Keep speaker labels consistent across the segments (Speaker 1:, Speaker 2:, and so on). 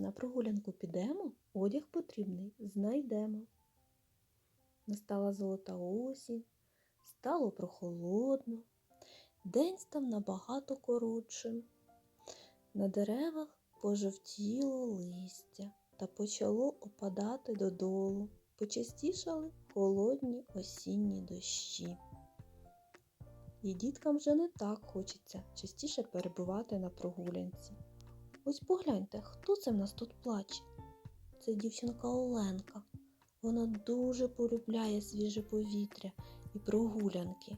Speaker 1: На прогулянку підемо, одяг потрібний знайдемо. Настала золота осінь, стало прохолодно, день став набагато коротшим. На деревах пожовтіло листя та почало опадати додолу, почастішали холодні осінні дощі. І діткам вже не так хочеться частіше перебувати на прогулянці. Ось погляньте, хто це в нас тут плаче? Це дівчинка Оленка. Вона дуже полюбляє свіже повітря і прогулянки,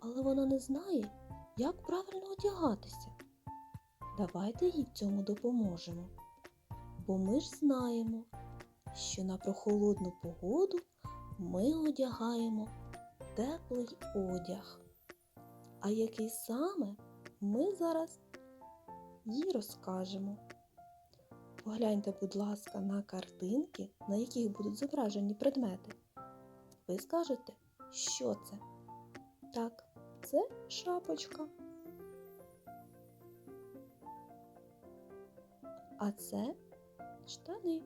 Speaker 1: але вона не знає, як правильно одягатися. Давайте їй в цьому допоможемо. Бо ми ж знаємо, що на прохолодну погоду ми одягаємо теплий одяг. А який саме ми зараз їй розкажемо. Погляньте, будь ласка, на картинки, на яких будуть зображені предмети. Ви скажете, що це? Так, це шапочка. А це штани.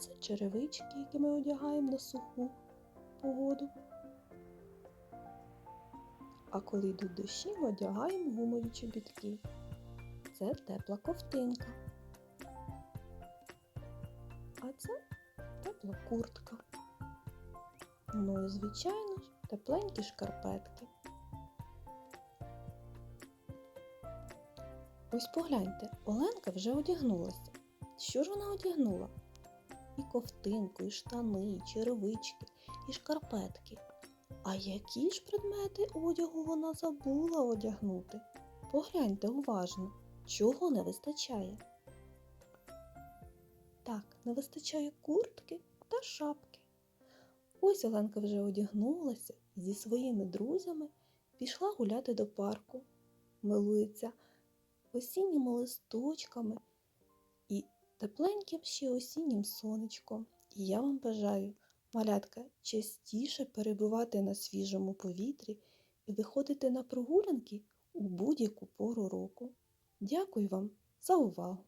Speaker 1: Це черевички, які ми одягаємо на суху погоду. А коли йдуть дощі, одягаємо гумові чобітки. Це тепла ковтинка. А це тепла куртка. Ну і, звичайно тепленькі шкарпетки. Ось погляньте, Оленка вже одягнулася. Що ж вона одягнула? І ковтинку, і штани, і черевички, і шкарпетки. А які ж предмети одягу вона забула одягнути? Погляньте уважно, чого не вистачає. Так, не вистачає куртки та шапки. Ось Оленка вже одягнулася і зі своїми друзями пішла гуляти до парку, милується осінніми листочками і тепленьким ще осіннім сонечком. І я вам бажаю, малятка, частіше перебувати на свіжому повітрі і виходити на прогулянки у будь-яку пору року. Дякую вам за увагу!